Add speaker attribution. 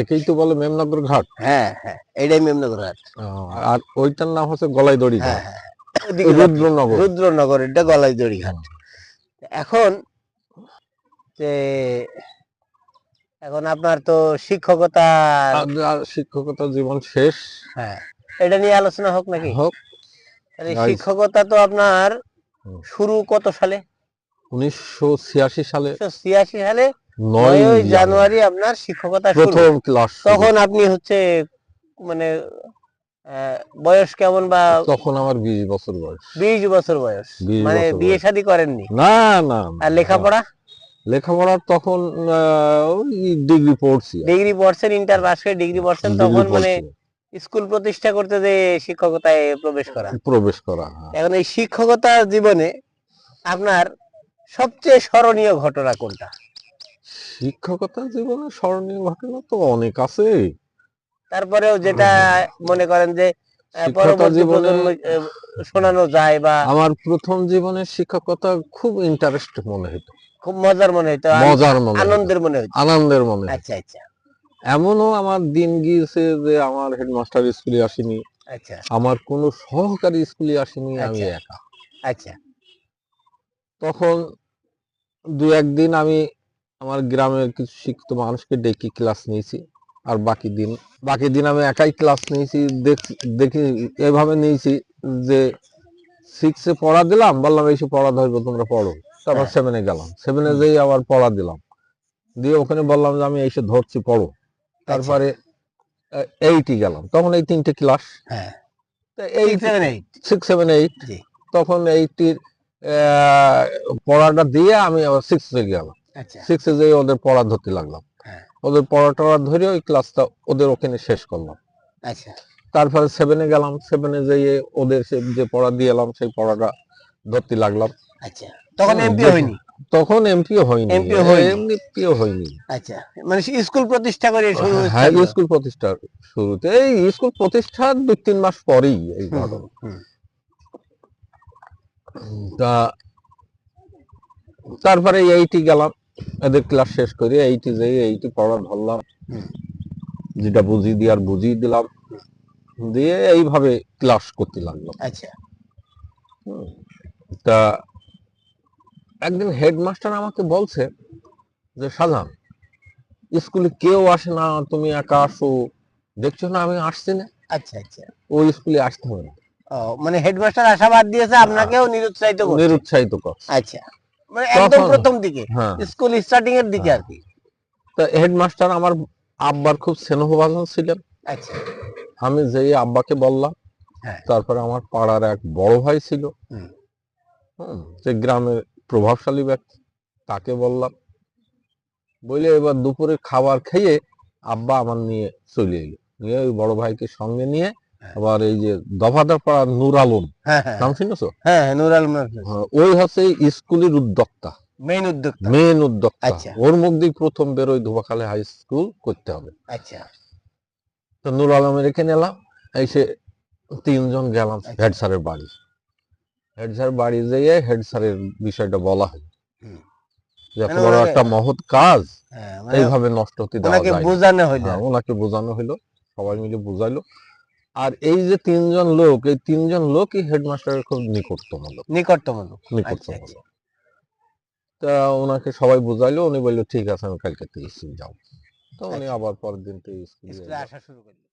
Speaker 1: একেই তো বলে মেমনগর ঘাট।
Speaker 2: হ্যাঁ হ্যাঁ এইটাই মেমনগর
Speaker 1: আহ, আর ওইটার নাম হচ্ছে গলাইদড়ি
Speaker 2: হ্যাঁ
Speaker 1: ঘাট
Speaker 2: হ্যাঁ ঘাট।
Speaker 1: রুদ্রনগর।
Speaker 2: রুদ্রনগর। এটা গলাইদড়ি ঘাট। এখন যে এখন আপনার তো শিক্ষকতা
Speaker 1: শিক্ষকতা জীবন শেষ।
Speaker 2: হ্যাঁ এটা নিয়ে আলোচনা হোক নাকি?
Speaker 1: হোক।
Speaker 2: শিক্ষকতা তো আপনার শুরু কত সালে?
Speaker 1: উনিশশো ছিয়াশি সালে।
Speaker 2: ছিয়াশি সালে
Speaker 1: নয়
Speaker 2: নয় জানুয়ারি আপনার শিক্ষকতা
Speaker 1: প্রথম ক্লাস
Speaker 2: তখন আপনি হচ্ছে মানে বয়স কেমন বা
Speaker 1: তখন আমার বিশ বছর বয়স।
Speaker 2: বিশ বছর বয়স। মানে বিয়ে শাদী করেননি?
Speaker 1: না না না,
Speaker 2: আর লেখাপড়া?
Speaker 1: লেখাপড়া তখন ডিগ্রি পড়ছি।
Speaker 2: ডিগ্রি পড়ছেন ইন্টার পাস করে ডিগ্রি পড়ছেন তখন মানে স্কুল প্রতিষ্ঠা করতে যে শিক্ষকতায় প্রবেশ করা।
Speaker 1: প্রবেশ করা হ্যাঁ।
Speaker 2: এখন এই শিক্ষকতা জীবনে আপনার সবচেয়ে স্মরণীয় ঘটনা কোনটা?
Speaker 1: শিক্ষকতা জীবনে স্মরণীয় ঘটনা তো অনেক আছে
Speaker 2: তারপরেও যেটা মনে করেন যে
Speaker 1: শিক্ষকতা
Speaker 2: পরবর্তী
Speaker 1: জীবনে
Speaker 2: প্রজন্ম শোনানো যায় বা
Speaker 1: আমার প্রথম জীবনের শিক্ষকতা খুব ইন্টারেস্ট মনে হতো
Speaker 2: খুব মজার মনে হইতো
Speaker 1: মজার মনে
Speaker 2: আনন্দের মনে হইতো।
Speaker 1: আনন্দের মনে
Speaker 2: আচ্ছা আচ্ছা।
Speaker 1: এমনও আমার দিন গিয়েছে যে আমার হেডমাস্টার স্কুলে আসেনি।
Speaker 2: আচ্ছা।
Speaker 1: আমার কোনো সহকারী স্কুলে আসেনি আমি
Speaker 2: আচ্ছা।
Speaker 1: একা।
Speaker 2: আচ্ছা।
Speaker 1: তখন দু একদিন আমি আমার গ্রামের কিছু শিক্ষিত মানুষকে ডেকে ক্লাস নিয়েছি। আর বাকি দিন বাকি দিন আমি একাই ক্লাস নিয়েছি দেখ- দেখি এভাবে নিয়েছি যে সিক্সে পড়া দিলাম বললাম এইসব পড়া ধরবো তোমরা পড়ো। তারপর
Speaker 2: হ্যাঁ।
Speaker 1: সেভেনে গেলাম। সেভেনে যেই আবার পড়া দিলাম। দিয়ে ওখানে বললাম যে আমি এইসব ধরছি পড়ো। তারপরে এইটি গেলাম। তখন এই তিনটে ক্লাস
Speaker 2: হ্যাঁ।
Speaker 1: সিক্স সেভেন এইট তখন এইটির পড়াটা দিয়ে আমি আবার সিক্সে গেলাম।
Speaker 2: আচ্ছা
Speaker 1: সিক্সে যেয়ে ওদের পড়া ধরতে লাগলাম।
Speaker 2: হ্যাঁ।
Speaker 1: ওদের পড়া টড়া ধরে ওই ক্লাসটা ওদের ওখানে শেষ করলাম।
Speaker 2: আচ্ছা।
Speaker 1: তারপরে সেভেনে গেলাম সেভেনে যেয়ে ওদের যে পড়া দিয়ে এলাম সেই পড়াটা ধরতে লাগলাম।
Speaker 2: আচ্ছা। তখন এমপি হয়নি?
Speaker 1: তখন এমপিও হয়নি।
Speaker 2: MP হয়নি।
Speaker 1: এমনি হয়নি।
Speaker 2: আচ্ছা। মানে স্কুল প্রতিষ্ঠা করে শুরু
Speaker 1: হ্যাঁ স্কুল প্রতিষ্ঠার শুরুতে। এই স্কুল প্রতিষ্ঠার দুই তিন মাস পরেই এই ঘটনা। তা তারপরে এইটি গেলাম। এদের ক্লাস শেষ করে এইটি যে এইটি পড়া ধরলাম। যেটা বুঝিয়ে দিয়ে আর বুঝিয়ে দিলাম। দিয়ে এইভাবে ক্লাস করতে লাগলাম
Speaker 2: আচ্ছা।
Speaker 1: তা একদিন হেডমাস্টার আমাকে বলছে যে সাজান স্কুলে কেউ আসে না তুমি একা আসো। দেখছ না আমি আসছি না?
Speaker 2: আচ্ছা আচ্ছা।
Speaker 1: ওই স্কুলে আসতে হবে না।
Speaker 2: মানে হেডমাস্টার আশাবাদ দিয়েছে আপনাকেও নিরুৎসাহিত করছে।
Speaker 1: নিরুৎসাহিত কর
Speaker 2: আচ্ছা। মানে একদম প্রথম দিকে
Speaker 1: হ্যাঁ।
Speaker 2: স্কুল স্টার্টিং এর দিকে আর কি।
Speaker 1: তা হেডমাস্টার আমার আব্বার খুব স্নেহভাজন ছিলেন।
Speaker 2: আচ্ছা।
Speaker 1: আমি যেই আব্বাকে বললাম
Speaker 2: হ্যাঁ।
Speaker 1: তারপরে আমার পাড়ার এক বড় ভাই ছিল। যে গ্রামের প্রভাবশালী ব্যক্তি তাকে বললাম বলে এবার দুপুরে খাবার খেয়ে আব্বা আমার নিয়ে চলে এলো। নিয়ে ওই বড় ভাইকে সঙ্গে নিয়ে। আবার এই যে দফাদার পাড়া নূর আলম।
Speaker 2: হ্যাঁ হ্যাঁ।
Speaker 1: নাম শুনেছো?
Speaker 2: হ্যাঁ হ্যাঁ, নুর আলম
Speaker 1: হ্যাঁ, ওই হচ্ছে স্কুলের উদ্যোক্তা।
Speaker 2: উদ্যোক্তা।
Speaker 1: মেন উদ্যোক্তা।
Speaker 2: আচ্ছা।
Speaker 1: ওর মুখ দিয়ে প্রথম বেরোয় ধোবাখালে হাই স্কুল করতে হবে।
Speaker 2: আচ্ছা।
Speaker 1: তো নূর আলমের এখানে এলাম এসে তিনজন গেলাম
Speaker 2: আচ্ছা।
Speaker 1: হেড স্যারের বাড়ি। হেড স্যার বাড়ি যেয়ে হেড স্যারের বিষয়টা বলা হয়। যে
Speaker 2: মানে
Speaker 1: বড় একটা মহৎ কাজ
Speaker 2: হ্যাঁ মানে
Speaker 1: এইভাবে নষ্ট হতে দেওয়া
Speaker 2: ওনাকে
Speaker 1: যায় না।
Speaker 2: বোঝানো হইল
Speaker 1: হ্যাঁ, ওনাকে বোঝানো হলো সবাই মিলে বোঝাইলো। আর এই যে তিনজন লোক এই তিনজন লোক এই হেডমাস্টারের খুব নিকটতম লোক
Speaker 2: নিকটতম লোক। আচ্ছা
Speaker 1: নিকটতম
Speaker 2: আচ্ছা।
Speaker 1: লোক তা ওনাকে সবাই বুঝাইলো উনি বলল ঠিক আছে আমি কালকে থেকে স্কুল যাব। তো উনি
Speaker 2: আচ্ছা।
Speaker 1: আবার পরের দিন থেকে
Speaker 2: স্কুলে আসা শুরু করল।